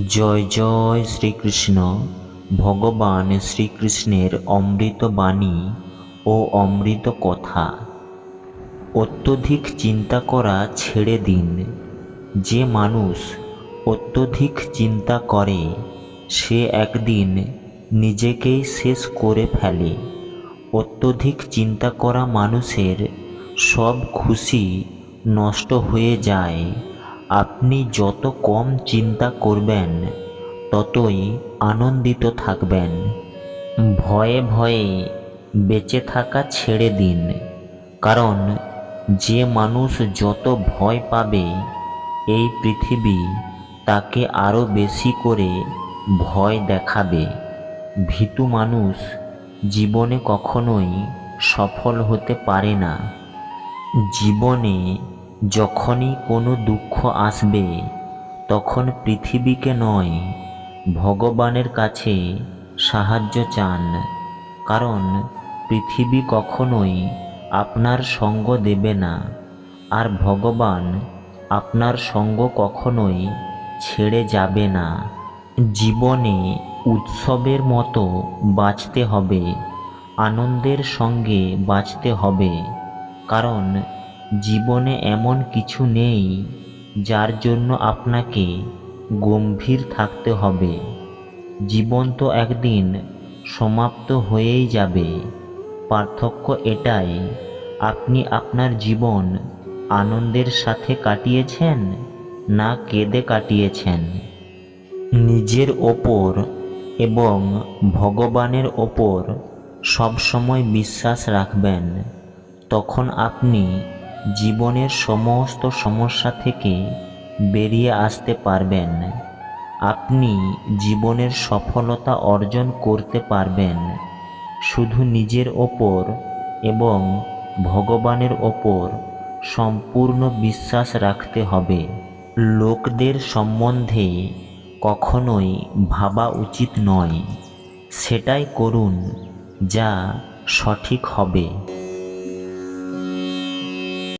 জয় জয় শ্রীকৃষ্ণ, ভগবান শ্রীকৃষ্ণের অমৃত বাণী ও অমৃত কথা। অত্যধিক চিন্তা করা ছেড়ে দিন। যে মানুষ অত্যধিক চিন্তা করে, সে একদিন নিজেকেই শেষ করে ফেলে। অত্যধিক চিন্তা করা মানুষের সব খুশি নষ্ট হয়ে যায়। আপনি যত কম চিন্তা করবেন, ততই আনন্দিত থাকবেন। ভয়ে ভয়ে বেঁচে থাকা ছেড়ে দিন। কারণ যে মানুষ যত ভয় পাবে, এই পৃথিবী তাকে আরও বেশি করে ভয় দেখাবে। ভীতু মানুষ জীবনে কখনোই সফল হতে পারে না। জীবনে যখনই কোনো দুঃখ আসবে, তখন পৃথিবীকে নয়, ভগবানের কাছে সাহায্য চান। কারণ পৃথিবী কখনোই আপনার সঙ্গ দেবে না, আর ভগবান আপনার সঙ্গ কখনোই ছেড়ে যাবে না। জীবনে উৎসবের মতো বাঁচতে হবে, আনন্দের সঙ্গে বাঁচতে হবে। কারণ জীবনে এমন কিছু নেই যার জন্য আপনাকে গম্ভীর থাকতে হবে। জীবন তো একদিন সমাপ্ত হয়েই যাবে। পার্থক্য এটাই, আপনি আপনার জীবন আনন্দের সাথে কাটিয়েছেন না কেঁদে কাটিয়েছেন? নিজের ওপর এবং ভগবানের ওপর সবসময় বিশ্বাস রাখবেন। তখন আপনি জীবনের সমস্ত সমস্যা থেকে বেরিয়ে আসতে পারবেন। আপনি জীবনের সফলতা অর্জন করতে পারবেন। শুধু নিজের ওপর এবং ভগবানের ওপর সম্পূর্ণ বিশ্বাস রাখতে হবে। লোকদের সম্বন্ধে কখনোই ভাবা উচিত নয়। সেটাই করুন যা সঠিক হবে।